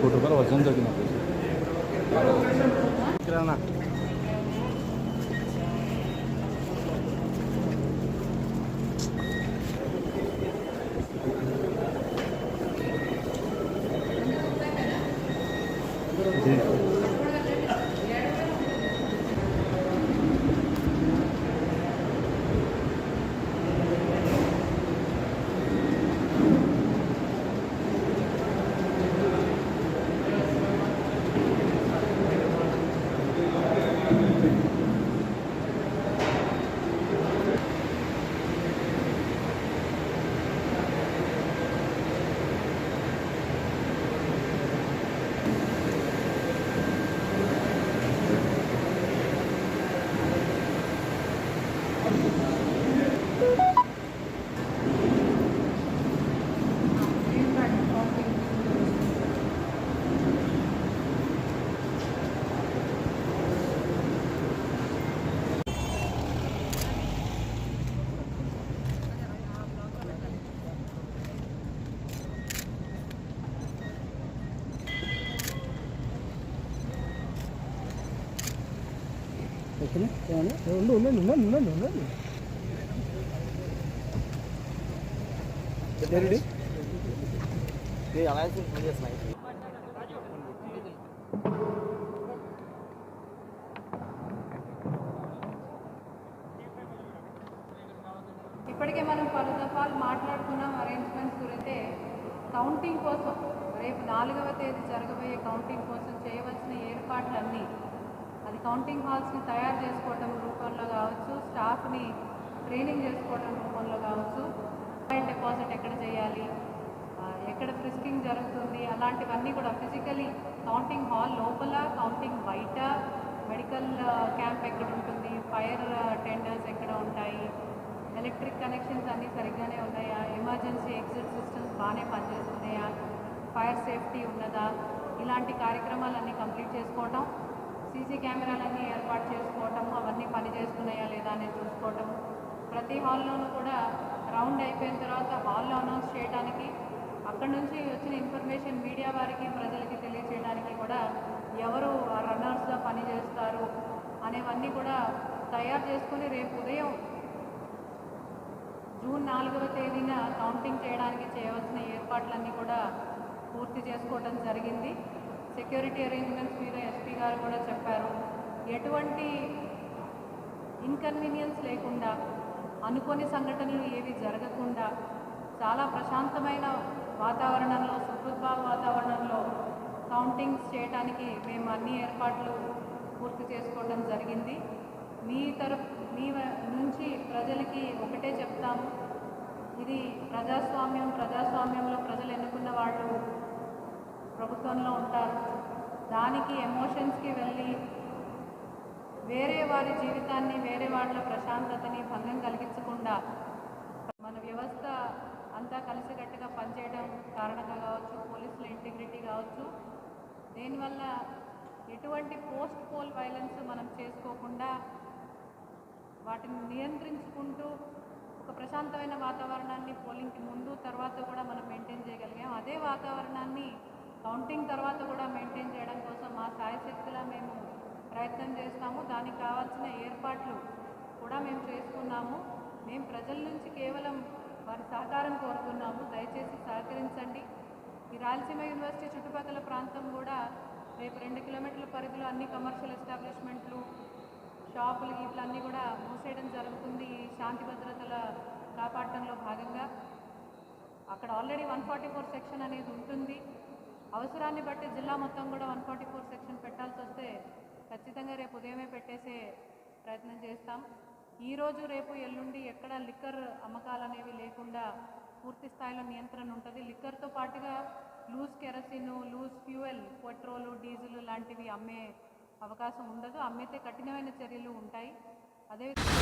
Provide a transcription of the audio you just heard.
Photographer వచనం ఉండు ఉండండి ఉండండి ఉండండి ఉండండి. రెడీ ఇప్పటికే మనం పలు దఫాలు మాట్లాడుకున్నాం అరేంజ్మెంట్స్ గురించి. కౌంటింగ్ కోసం రేపు నాలుగవ తేదీ జరగబోయే కౌంటింగ్ కోసం చేయవలసిన ఏర్పాట్లన్నీ అది కౌంటింగ్ హాల్స్ని తయారు చేసుకోవడం రూపంలో కావచ్చు స్టాఫ్ని ట్రైనింగ్ చేసుకోవడం రూపంలో కావచ్చు ఆన్లైన్ డిపాజిట్ ఎక్కడ చేయాలి ఎక్కడ ఫ్రిస్కింగ్ జరుగుతుంది అలాంటివన్నీ కూడా ఫిజికలీ కౌంటింగ్ హాల్ లోపల కౌంటింగ్ బయట మెడికల్ క్యాంప్ ఎక్కడ ఉంటుంది ఫైర్ టెండర్స్ ఎక్కడ ఉంటాయి ఎలక్ట్రిక్ కనెక్షన్స్ అన్నీ సరిగ్గానే ఉన్నాయా ఎమర్జెన్సీ ఎగ్జిట్ సిస్టమ్స్ బాగానే పనిచేస్తున్నాయా ఫైర్ సేఫ్టీ ఉన్నదా ఇలాంటి కార్యక్రమాలన్నీ కంప్లీట్ చేసుకోవటం సీసీ కెమెరాలన్నీ ఏర్పాటు చేసుకోవటం అవన్నీ పని చేస్తున్నాయా లేదా అనేది చూసుకోవటం. ప్రతి హాల్లోనూ కూడా రౌండ్ అయిపోయిన తర్వాత హాల్లో అనౌన్స్ చేయడానికి అక్కడ నుంచి వచ్చిన ఇన్ఫర్మేషన్ మీడియా వారికి ప్రజలకి తెలియజేయడానికి కూడా ఎవరు రన్నర్స్గా పనిచేస్తారు అనేవన్నీ కూడా తయారు చేసుకుని రేపు ఉదయం జూన్ నాలుగవ తేదీన కౌంటింగ్ చేయడానికి చేయవలసిన ఏర్పాట్లన్నీ కూడా పూర్తి చేసుకోవడం జరిగింది. సెక్యూరిటీ అరేంజ్మెంట్స్ మీద ఎస్పీ గారు కూడా చెప్పారు. ఎటువంటి ఇన్కన్వీనియన్స్ లేకుండా అనుకోని సంఘటనలు ఏవి జరగకుండా చాలా ప్రశాంతమైన వాతావరణంలో సుహృద్భావ వాతావరణంలో కౌంటింగ్స్ చేయడానికి మేము అన్ని ఏర్పాట్లు పూర్తి చేసుకోవడం జరిగింది. మీ తరఫు మీ నుంచి ప్రజలకి ఒకటే చెప్తాము. ఇది ప్రజాస్వామ్యం ప్రజాస్వామ్యంలో ప్రజలు ఎన్నుకున్న వాళ్ళు ప్రభుత్వంలో ఉంటారు. దానికి ఎమోషన్స్కి వెళ్ళి వేరే వారి జీవితాన్ని వేరే వాళ్ళ ప్రశాంతతని భంగం కలిగించకుండా మన వ్యవస్థ అంతా కలిసికట్టుగా పనిచేయడం కారణంగా కావచ్చు పోలీసుల ఇంటిగ్రిటీ కావచ్చు. దీనివల్ల ఎటువంటి పోస్ట్ పోల్ వైలెన్స్ మనం చేసుకోకుండా వాటిని నియంత్రించుకుంటూ ఒక ప్రశాంతమైన వాతావరణాన్ని పోలింగ్కి ముందు తర్వాత కూడా మనం మెయింటైన్ చేయగలిగాం. అదే వాతావరణాన్ని కౌంటింగ్ తర్వాత కూడా మెయింటైన్ చేయడం కోసం మా సాయశక్తిలా మేము ప్రయత్నం చేస్తాము. దానికి కావాల్సిన ఏర్పాట్లు కూడా మేము చేసుకున్నాము. మేము ప్రజల నుంచి కేవలం వారి సహకారం కోరుతున్నాము. దయచేసి సహకరించండి. ఈ రాయలసీమ యూనివర్సిటీ చుట్టుపక్కల ప్రాంతం కూడా రేపు రెండు కిలోమీటర్ల పరిధిలో అన్ని కమర్షియల్ ఎస్టాబ్లిష్మెంట్లు షాపులు ఇట్లా అన్నీ కూడా మూసేయడం జరుగుతుంది. ఈ శాంతి భద్రతల కాపాడటంలో భాగంగా. అక్కడ already one forty four section అనేది ఉంటుంది. అవసరాన్ని బట్టి జిల్లా మొత్తం కూడా వన్ ఫార్టీ ఫోర్ సెక్షన్ పెట్టాల్సి వస్తే ఖచ్చితంగా రేపు ఉదయమే పెట్టేసే ప్రయత్నం చేస్తాం. ఈరోజు రేపు ఎల్లుండి ఎక్కడ లిక్కర్ అమ్మకాలు అనేవి లేకుండా పూర్తి స్థాయిలో నియంత్రణ ఉంటుంది. లిక్కర్తో పాటుగా loose kerosene loose fuel petrol diesel లాంటివి అమ్మే అవకాశం ఉండదు. అమ్మితే కఠినమైన చర్యలు ఉంటాయి. అదేవిధంగా